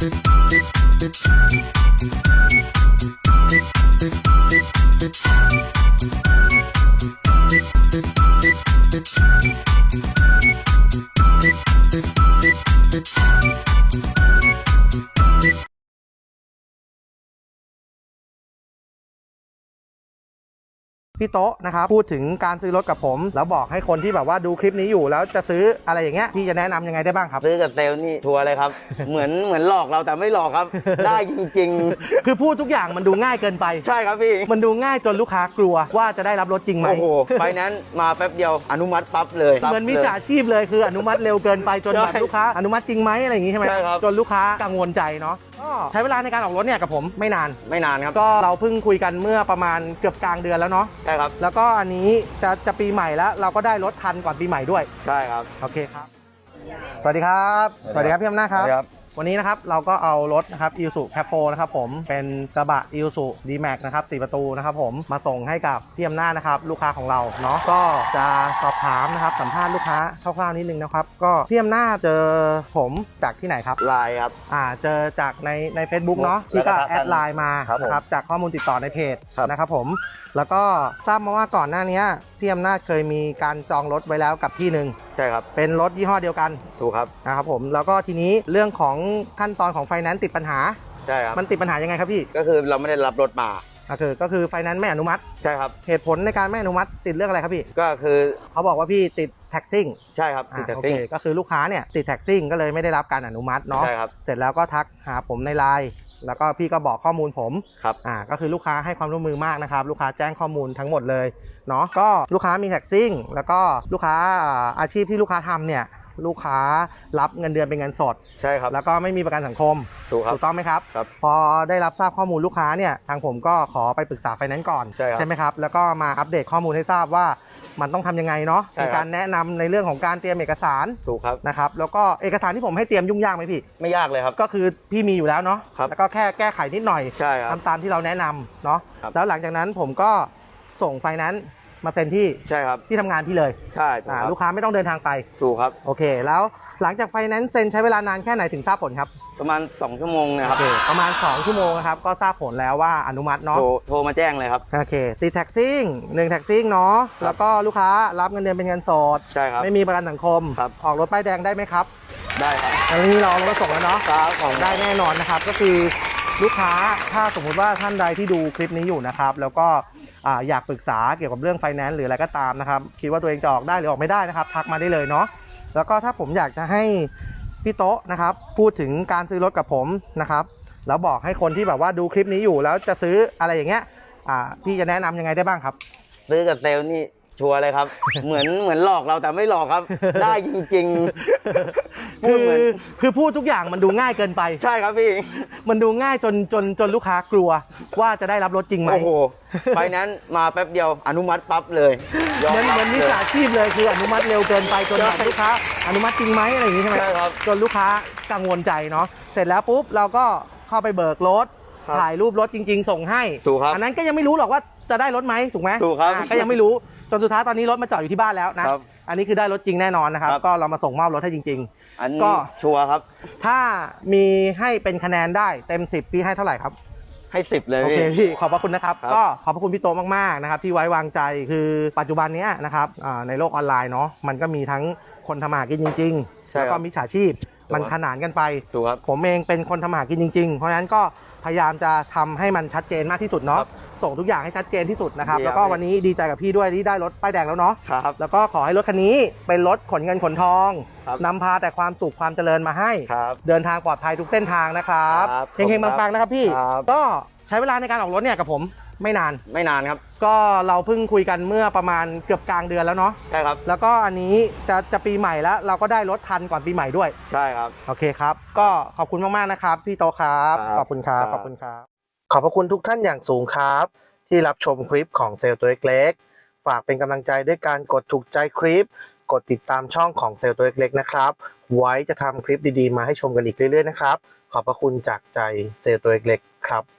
Thank พี่โต๊ะนะครับพูดถึงการซื้อรถกับผม แล้วบอกให้คนที่แบบว่าดูคลิปนี้อยู่แล้วจะซื้ออะไรอย่างเงี้ยพี่จะแนะนำยังไงได้บ้างครับ ซื้อกับเซลล์นี่ทัวร์เลยครับ เหมือนเหมือนหลอกเราแต่ไม่หลอกครับ ได้จริง คือพูดทุกอย่างมันดูง่ายเกินไป ๆ ใช่ครับพี่ มันดูง่ายจนลูกค้ากลัวว่าจะได้รับรถจริงไหมโอ้โหไปนั้นมาแป๊บเดียวอนุมัติปั๊บเลยเหมือนมิจฉาชีพเลยคืออนุมัติเร็วเกินไปจนแบบใช่ลูกค้าอนุมัติจริงไหมอะไรอย่างงี้ใช่ไหมใช่ครับ จนลูกค้ากังวลใจเนาะ ก็ใช้เวลาในการออกรถเนี่ยกับผมไม่นาน ไม่นานครับ ก็เราเพิ่งคุยกันเมื่อประมาณเกือบกลางเดือนแล้วเนาะใช่ครับ แล้วก็อันนี้จะจะปีใหม่แล้ว เราก็ได้รถทันก่อนปีใหม่ด้วย ใช่ครับ โอเคครับ สวัสดีครับ สวัสดีครับพี่อำนาจครับครับ วันนี้นะครับเราก็เอารถนะครับ i ิ s u c a p โนะครับผมเป็นกระบะ i ิ s u D-Max นะครับ4ประตูนะครับผมมาส่งให้กับพี่อำนาจนะครับลูกค้าของเราเนาะก็จะสอบถามนะครับสัมภาษณ์ลูกค้าคร่าวๆนิดนึงนะครับก็พี่อำนาจเจอผมจากที่ไหนครับไลน์ครับ อ่าเจอจากในใน Facebook เนาะแล้วก็ที่ก็ทักกันแอดไลน์มาครับผมนะครับจากข้อมูลติดต่อในเพจครับ นะครับผมแล้วก็ทราบมาว่าก่อนหน้านี้พี่อำนาจเคยมีการจองรถไว้แล้วกับที่หนึ่งใช่ครับ เป็นรถยี่ห้อเดียวกันถูกครับ นะครับผมแล้วก็ทีนี้เรื่องของขั้นตอนของไฟแนนซ์ติดปัญหา ใช่ครับ มันติดปัญหายังไงครับพี่ก็คือเราไม่ได้รับรถมา ก็คือก็คือไฟแนนซ์ไม่อนุมัติ ใช่ครับ เหตุผลในการไม่อนุมัติติดเรื่องอะไรครับพี่ก็คือเขาบอกว่าพี่ติดแท็กซิ่งใช่ครับติดอ่าแต่โอซิ่เคงก็คือลูกค้าเนี่ยติดแท็กซิ่งก็เลยไม่ได้รับการอนุมัติเนาะใช่ครับเสร็จแล้วก็ทักหาผมในไลน์แล้วก็พี่ก็บอกข้อมูลผมครับอ่าก็คือลูกค้าให้ความร่วมมือมากนะครับ ลูกค้าแจ้งข้อมูลทั้งหมดเลย เนาะก็ลูกค้ามีแท็กซิ่ง แล้วก็ลูกค้าอ่าอาชีพที่ลูกค้าทำเนี่ยลูกค้ารับเงินเดือนเป็นเงินสด ใช่ครับ แล้วก็ไม่มีประกันสังคม ถูกครับ ถูกต้องไหมครับครับ พอได้รับทราบข้อมูลลูกค้าเนี่ย ทางผมก็ขอไปปรึกษาไฟแนนซ์ก่อน ใช่ครับไหมครับ แล้วก็มาอัปเดตข้อมูลให้ทราบว่ามันต้องทำยังไงเนาะใช่ในครับการแนะนำในเรื่องของการเตรียมเอกสาร ถูกครับ นะครับ แล้วก็เอกสารที่ผมให้เตรียมยุ่งยากไหมพี่ ไม่ยากเลยครับ ก็คือพี่มีอยู่แล้วเนาะครับแล้วก็แค่แก้ไขนิดหน่อย ใช่ครับทำตามที่เราแนะนำเนาะครับแล้วหลังจากนั้นผมก็ ส่งไฟแนนซ์มาเซ็นที่ใช่ครับที่ทำงานพี่เลยใช่ถูกอ่าครับลูกค้าไม่ต้องเดินทางไป ถูกครับ โอเค แล้วหลังจากไฟแนนซ์เซ็นใช้เวลานานแค่ไหนถึงทราบผลครับประมาณ 2 ชั่วโมงเนะคโอรับเคประมาณ 2 ชั่วโมงนะครับ ก็ทราบผลแล้วว่าอนุมัติเนาะ โทรโทรมาแจ้งเลยครับ โอเคติดแท็กซิ่งหนึ่งแท็กซิ่งเนาะแล้วก็ลูกค้ารับเงินเดือนเป็นเงินสด ใช่ครับ ไม่มีประกันสังคม ครับ ออกรถป้ายแดงได้ไหมครับได้ครับอันนี้เราเอารถมาส่งแล้วเนาะ ครับของได้แน่นอนนะครับ ก็คือลูกค้าถ้าสมมุติว่าท่านใดที่ดูคลิปนี้อยู่นะครับ แล้วก็ ออยากปรึกษาเกี่ยวกับเรื่องไฟแนนซ์หรืออะไรก็ตามนะครับคิดว่าตัวเองจะออกได้หรือออกไม่ได้นะครับทักมาได้เลยเนาะแล้วก็ถ้าผมอยากจะให้พี่โต๊ะนะครับพูดถึงการซื้อรถกับผมนะครับแล้วบอกให้คนที่แบบว่าดูคลิปนี้อยู่แล้วจะซื้ออะไรอย่างเงี้ยพี่จะแนะนำยังไงได้บ้างครับ ซื้อกับเซลล์นี่ ชัวร์เลยครับ เหมือนเหมือนหลอกเราแต่ไม่หลอกครับ ได้จริงๆพูคืดเหมือนคือพูดทุกอย่างมันดูง่ายเกินไป ใช่ครับพี่ มันดูง่ายจนจนจนลูกค้ากลัว ว่าจะได้รับรถจริงไหมโอ้โหไปนั้นมาแป๊บเดียวอนุมัติปั๊บเลยยเหมือนรับเหมือนมิจเลยฉาชีพเลยคืออนุมัติเร็วเกินไปจนแบบใช่ลูกค้าอนุมัติจริงไหมอะไรอย่างงี้ใช่ไหมใช่ครับจนลูกค้ากังวลใจเนาะเสร็จแล้วปุ๊บเราก็เข้าไปเบิกรถครับถ่ายรูปรถจริง ๆ ส่งให้ถูกครับอันนั้นก็ยังไม่รู้หรอกว่าจะได้รถไหมถูกไหมถูกครับ อ่าก็ยังไม่รู้ จนสุดท้ายตอนนี้รถมาจอดอยู่ที่บ้านแล้วนะ ครับ อันนี้คือได้รถจริงแน่นอนนะครับครับก็เรามาส่งมอบรถให้จริง อันนี้ก็ชัวร์ครับ ๆ ถ้ามีให้เป็นคะแนนได้เต็ม 10 พี่ให้เท่าไหร่ครับ ให้สิบเลยโอเคพี่ พี่ขอบพระคุณนะครับ ครับก็ขอบพระคุณพี่โตมากๆนะครับที่ไว้วางใจคือปัจจุบันเนี้ยนะครับอ่าในโลกออนไลน์เนาะมันก็มีทั้งคนทำมาหากินจริงๆ ใช่แล้วครัก็บมิจฉาชีพถูกมันครับ ขนานกันไป ถูกครับ ผมเองเป็นคนทำมาหากินจริงๆ เพราะฉะนั้นก็พยายามจะทำให้มันชัดเจนมากที่สุดเนาะครับ ส่งทุกอย่างให้ชัดเจนที่สุดนะครับดีครับแล้วก็วันนี้ดีใจกับพี่ด้วยที่ได้รถป้ายแดงแล้วเนาะครับ แล้วก็ขอให้รถคันนี้เป็นรถขนเงินขนทองครับ นำพาแต่ความสุขความเจริญมาให้ ครับ เดินทางปลอดภัยทุกเส้นทางนะครับครับเฮงๆปังๆนะครับพี่ครับ ก็ใช้เวลาในการออกรถเนี่ยกับผมไม่นาน ไม่นานครับ ก็เราเพิ่งคุยกันเมื่อประมาณเกือบกลางเดือนแล้วเนาะใช่ครับ แล้วก็อันนี้จะจะปีใหม่แล้ว เราก็ได้รถทันก่อนปีใหม่ด้วย ใช่ครับ โอเคครับ ก็ขอบคุณมาก ๆ นะครับ พี่โตครับ ครับขอบคุณครับ ครับ ขอบคุณครับ ขอบพระคุณทุกท่านอย่างสูงครับ ที่รับชมคลิปของเซลล์ตัวเล็กๆฝากเป็นกำลังใจด้วยการกดถูกใจคลิป กดติดตามช่องของเซลล์ตัวเล็กๆนะครับ ไว้จะทำคลิปดีๆ มาให้ชมกันอีกเรื่อยๆนะครับ ขอบพระคุณจากใจเซลล์ตัวเล็กๆครับ